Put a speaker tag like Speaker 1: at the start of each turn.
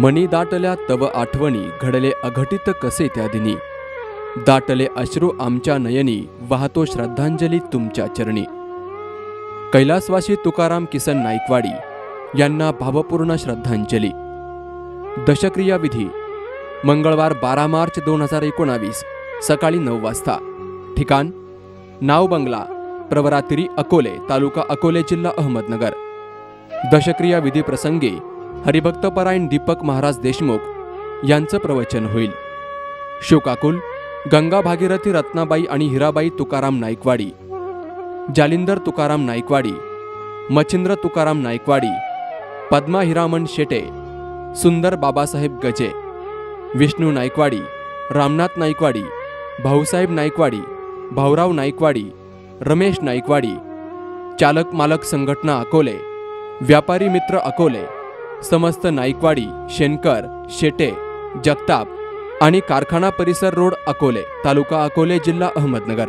Speaker 1: मनी दाटल्या तव आठवणी घडले अघटित कसे त्या दिनी? दाटले अश्रू आमच्या नयनी वाहतो श्रद्धांजली तुमच्या चरणी. कैलासवासी तुकाराम किसन नाईकवाडी यांना भावपूर्ण श्रद्धांजली. दशक्रिया विधी मंगळवार बारा मार्च दोन हजार एकोणावीस सकाळी नऊ वाजता. ठिकाण नाव बंगला प्रवरातिरी अकोले तालुका अकोले जिल्हा अहमदनगर. दशक्रिया विधी प्रसंगी हरिभक्तपरायण दीपक महाराज देशमुख यांचं प्रवचन होईल. शोकाकुल गंगा भागीरथी रत्नाबाई आणि हिराबाई तुकाराम नाईकवाडी जालिंदर तुकाराम नाईकवाडी मच्छिंद्र तुकाराम नाईकवाडी पद्मा हिरामन शेटे सुंदर बाबासाहेब गजे विष्णू नाईकवाडी रामनाथ नाईकवाडी भाऊसाहेब नाईकवाडी भाऊराव नाईकवाडी रमेश नाईकवाडी चालक मालक संघटना अकोले व्यापारी मित्र अकोले समस्त नाईकवाडी शेनकर शेटे जगताप आणि कारखाना परिसर रोड अकोले तालुका अकोले जिल्हा अहमदनगर.